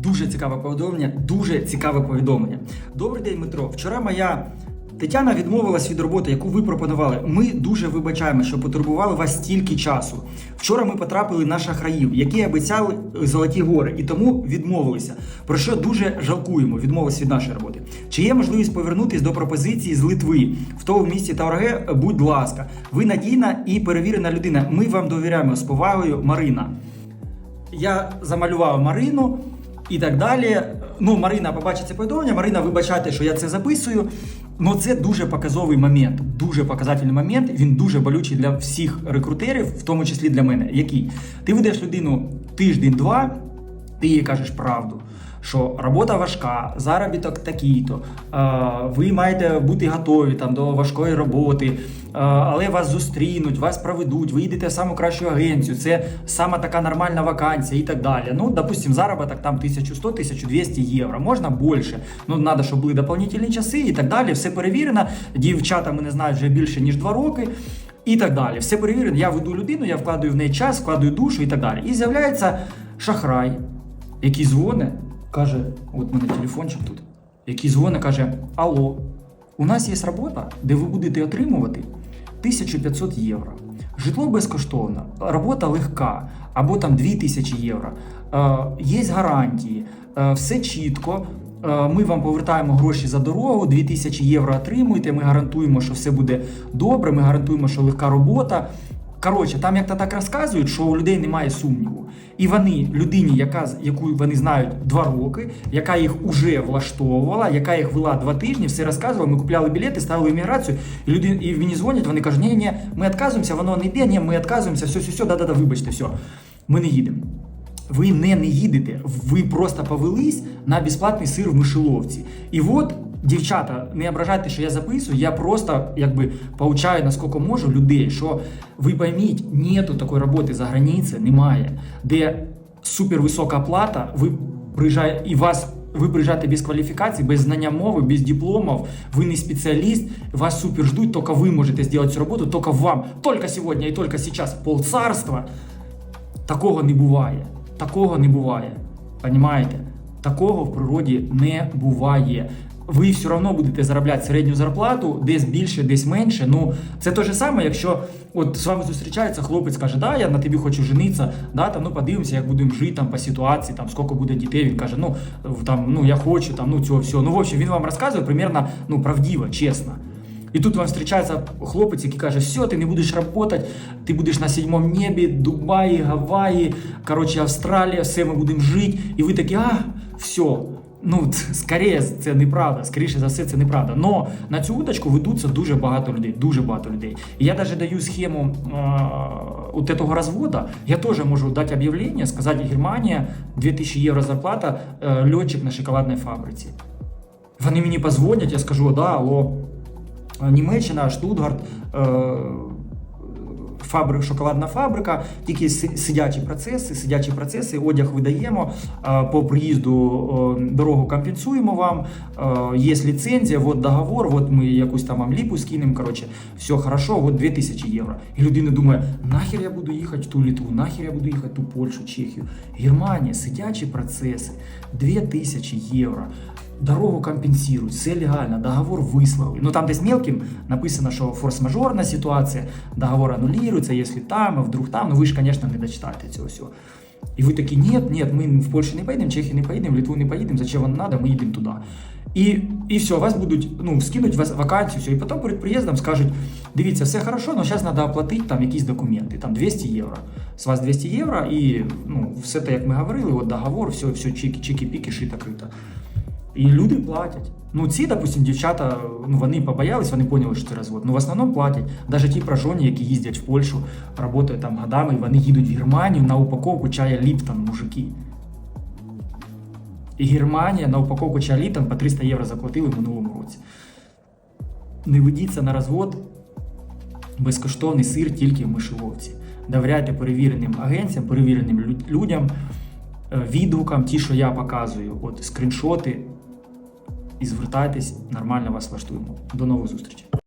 Дуже цікаве повідомлення, дуже цікаве повідомлення. Добрий день, Дмитро. Вчора моя Тетяна відмовилась від роботи, яку ви пропонували. Ми дуже вибачаємо, що потурбували вас стільки часу. Вчора ми потрапили на шахраїв, які обіцяли золоті гори, і тому відмовилися. Про що дуже жалкуємо, відмовились від нашої роботи. Чи є можливість повернутися до пропозиції з Литви в тому місті Таурге? Будь ласка, ви надійна і перевірена людина. Ми вам довіряємо з повагою, Марина. Я замалював Марину і так далі. Ну, Марина побачить це повідомлення. Марина, вибачайте, що я це записую. Ну, це дуже показовий момент, дуже показательний момент. Він дуже болючий для всіх рекрутерів, в тому числі для мене. Який? Ти ведеш людину тиждень-два, ти їй кажеш правду. Що робота важка, заробіток такий-то, е, ви маєте бути готові там до важкої роботи, е, але вас зустрінуть, вас проведуть, ви їдете в саму кращу агенцію, це сама така нормальна вакансія і так далі. Ну, допустим, заробіток там 1100-1200 євро, можна більше. Ну, треба, щоб були дополнительні часи і так далі. Все перевірено. Дівчата мене знають вже більше ніж 2 роки. І так далі. Все перевірено. Я веду людину, я вкладаю в неї час, вкладаю душу і так далі. І з'являється шахрай, який дзвонить, каже: от мене телефончик тут, який дзвонить, каже: Алло, у нас є робота, де ви будете отримувати 1500 євро. Житло безкоштовно, робота легка, або там 2000 євро. Е, є гарантії, е, все чітко. Е, Ми вам повертаємо гроші за дорогу, 2000 євро отримуєте. Ми гарантуємо, що все буде добре. Ми гарантуємо, що легка робота. Коротше, там як то так розказують, що у людей немає сумніву. І вони людині, яка яку вони знають два роки, яка їх уже влаштовувала, яка їх вела два тижні, все розказувала. Ми купляли білети, ставили імміграцію, і люди і мені дзвонять. Вони кажуть, ні, ні, ми відказуємося, воно не йде, ні, ми відказуємося, все, все, все, да, да, да, вибачте, все. Ми не їдемо. Ви не не їдете, ви просто повелись на безплатний сир в мишеловці. І от, дівчата, не ображайте, що я записую, я просто якби поучаю, наскільки можу людей, що ви пойміть, нету такої роботи за границею, немає, де супервисока плата, ви приїжджаєте і вас. Ви приїжджаєте без кваліфікації, без знання мови, без дипломів, ви не спеціаліст, вас супер ждуть, тільки ви можете зробити цю роботу, тільки вам, тільки сьогодні і тільки зараз полцарства. Такого не буває. Такого не буває. Понімаєте? Такого в природі не буває. Ви все одно будете заробляти середню зарплату, десь більше, десь менше. Ну, це те ж саме, якщо от з вами зустрічається хлопець, каже, да, я на тобі хочу женитися, да, там, ну подивимося, як будемо жити там, по ситуації, там, скільки буде дітей. Він каже, ну, там, ну я хочу, там, ну цього всього. Ну, в общем, він вам розказує примерно ну, правдиво, чесно. І тут вам зустрічається хлопець, який каже, все, ти не будеш працювати, ти будеш на сьомому небі, Дубаї, Гаваї, коротше, Австралія, все, ми будемо жити. І ви такі, а, все. Ну, скоріше, це неправда, скоріше за все, це неправда. Но на цю удочку ведуться дуже багато людей, дуже багато людей. І я навіть даю схему э, от этого розвода. Я теж можу дати об'явлення, сказати, Германія, 2000 євро зарплата, э, льотчик на шоколадній фабриці. Вони мені позвонять, я скажу, да, алло, Німеччина, Штутгарт, е, фабрик, шоколадна фабрика, тільки сидячі процеси, сидячі процеси, одяг видаємо, е, по приїзду е, дорогу компенсуємо вам, е, є ліцензія, от договор, от ми якусь там вам ліпу скинемо, коротше, все хорошо, от 2000 євро. І людина думає, нахер я буду їхати в ту Литву, нахер я буду їхати в ту Польщу, Чехію. Германія, сидячі процеси, 2000 євро. Дорогу компенсирують, все легально, договор вислали. Ну там десь мелким написано, що форс-мажорна ситуація, договор аннулюється, якщо там, а вдруг там. Ну ви ж, звісно, не дочитаєте цього всього. І ви такі, ні, ні, ми в Польщу не поїдемо, в Чехію не поїдемо, в Литву не поїдемо, зачем вам треба, ми їдемо туди. І, і все, вас будуть, ну, скинуть вас вакансію, все, і потім перед приїздом скажуть, дивіться, все хорошо, але зараз треба оплатити там якісь документи, там 200 євро. З вас 200 євро, і ну, все те, як ми говорили, от договор, все, все чики, чики-піки, шита-крита. І люди платять. Ну, ці, допустим, дівчата, ну вони побоялись, вони поняли, що це розвод. Ну, в основному платять. Навіть ті прожоні, які їздять в Польщу, працюють там годами, вони їдуть в Германію на упаковку чая Ліптон, мужики. І Германія на упаковку чая Ліптон по 300 євро заплатили в минулому році. Не ведіться на розвод, безкоштовний сир тільки в мишеловці. Довіряйте перевіреним агенціям, перевіреним людям, е, відгукам, ті, що я показую, от скріншоти. І звертайтесь, нормально вас влаштуємо. До нових зустрічей.